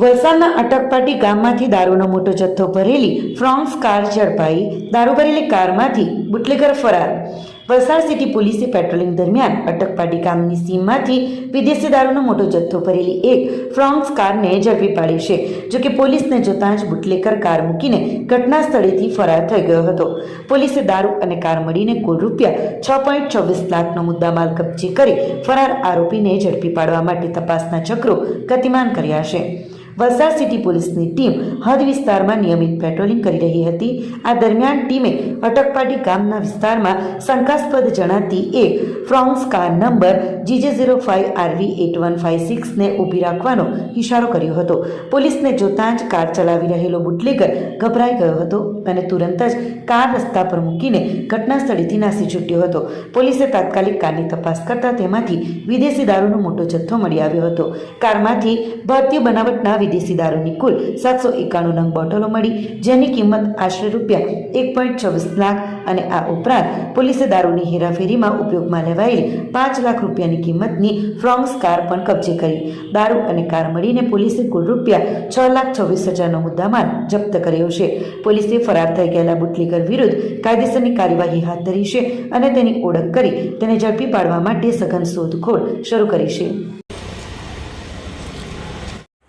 વલસાડના અટકપાટી ગામમાંથી દારૂનો મોટો જથ્થો ભરેલી ફ્રોન્સ કાર ઝડપાઈ, દારૂ ભરેલી કારમાંથી બુટલેગર ફરાર. વલસાડ સિટી પોલીસે પેટ્રોલિંગ દરમિયાન અટકપાટી ગામની સીમમાંથી વિદેશી દારૂનો મોટો જથ્થો ભરેલી એક ફ્રોન્સ કારને ઝડપી પાડી છે જોકે પોલીસને જોતાં જ બુટલેકર કાર મૂકીને ઘટના સ્થળેથી ફરાર થઈ ગયો હતો. પોલીસે દારૂ અને કાર મળીને કુલ રૂપિયા છ પોઈન્ટ ચોવીસ લાખનો મુદ્દામાલ કબજે કરી ફરાર આરોપીને ઝડપી પાડવા માટે તપાસના ચક્રો ગતિમાન કર્યા છે. વલસાડ સિટી પોલીસની ટીમ હદ વિસ્તારમાં નિયમિત પેટ્રોલિંગ કરી રહી હતી. આ દરમિયાન ટીમે અટકપાટી ગામના વિસ્તારમાં શંકાસ્પદ જણાતી એક Fronx car number GJ zero five RV eight one five સિક્સને ઊભી રાખવાનો ઇશારો કર્યો હતો. પોલીસને જોતાં જ કાર ચલાવી રહેલો બુટલેગર ગભરાઈ ગયો હતો અને તુરંત જ કાર રસ્તા પર મૂકીને ઘટના સ્થળેથી નાસી છૂટ્યો હતો. પોલીસે તાત્કાલિક કારની તપાસ કરતા તેમાંથી વિદેશી દારૂનો મોટો જથ્થો મળી આવ્યો હતો. કારમાંથી ભારતીય બનાવટના વિદેશી દારૂની કુલ સાતસો એકાણું નંગ બોટલો મળી, જેની કિંમત આશરે રૂપિયા એક પોઈન્ટ છવ્વીસ લાખ અને આ ઉપરાંત પોલીસે દારૂની હેરાફેરીમાં ઉપયોગમાં લેવાયેલી પાંચ લાખ રૂપિયાની કિંમતની ફ્રોંગ્સ કાર પણ કબજે કરી. દારૂ અને કાર મળીને પોલીસે કુલ રૂપિયા છ લાખ છવ્વીસ હજારનો મુદ્દામાલ જપ્ત કર્યો છે. પોલીસે ફરાર થઈ ગયેલા બુટલેગર વિરુદ્ધ કાયદેસરની કાર્યવાહી હાથ ધરી છે અને તેની ઓળખ કરી તેને ઝડપી પાડવા માટે સઘન શોધખોળ શરૂ કરી છે.